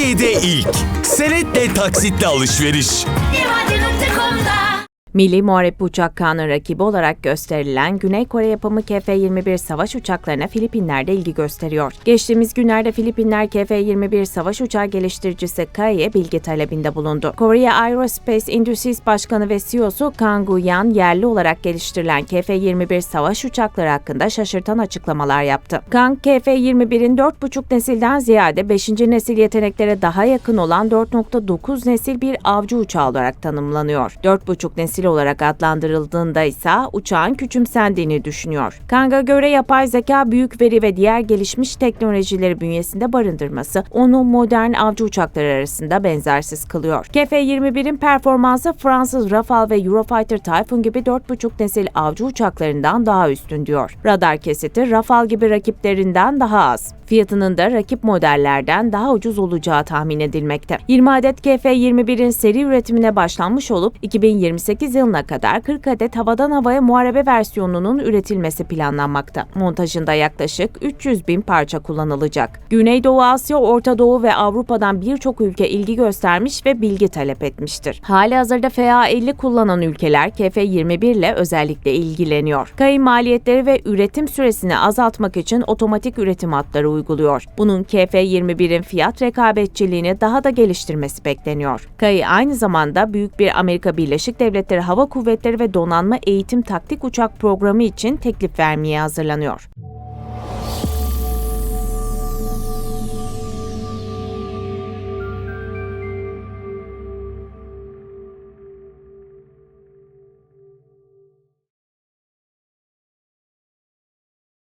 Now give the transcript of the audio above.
Türkiye'de ilk. Senetle taksitle alışveriş. Milli Muharip Uçak Kanı rakibi olarak gösterilen Güney Kore yapımı KF-21 savaş uçaklarına Filipinler de ilgi gösteriyor. Geçtiğimiz günlerde Filipinler KF-21 savaş uçağı geliştiricisi KAI'ye bilgi talebinde bulundu. Korea Aerospace Industries Başkanı ve CEO'su Kang Gu-yan yerli olarak geliştirilen KF-21 savaş uçakları hakkında şaşırtan açıklamalar yaptı. Kang, KF-21'in 4,5 nesilden ziyade 5. nesil yeteneklere daha yakın olan 4.9 nesil bir avcı uçağı olarak tanımlanıyor. 4,5 nesil olarak adlandırıldığında ise uçağın küçümsendiğini düşünüyor. Kang'a göre yapay zeka, büyük veri ve diğer gelişmiş teknolojileri bünyesinde barındırması onu modern avcı uçakları arasında benzersiz kılıyor. KF-21'in performansı Fransız Rafale ve Eurofighter Typhoon gibi 4,5 nesil avcı uçaklarından daha üstün diyor. Radar kesiti Rafale gibi rakiplerinden daha az. Fiyatının da rakip modellerden daha ucuz olacağı tahmin edilmekte. 20 adet KF-21'in seri üretimine başlanmış olup 2028 yılına kadar 40 adet havadan havaya muharebe versiyonunun üretilmesi planlanmakta. Montajında yaklaşık 300 bin parça kullanılacak. Güneydoğu Asya, Orta Doğu ve Avrupa'dan birçok ülke ilgi göstermiş ve bilgi talep etmiştir. Hali hazırda FA-50 kullanan ülkeler KF-21 ile özellikle ilgileniyor. Kayın maliyetleri ve üretim süresini azaltmak için otomatik üretim hatları uyguluyor. Bunun KF-21'in fiyat rekabetçiliğini daha da geliştirmesi bekleniyor. KAI aynı zamanda büyük bir Amerika Birleşik Devletleri Hava Kuvvetleri ve Donanma Eğitim Taktik Uçak Programı için teklif vermeye hazırlanıyor.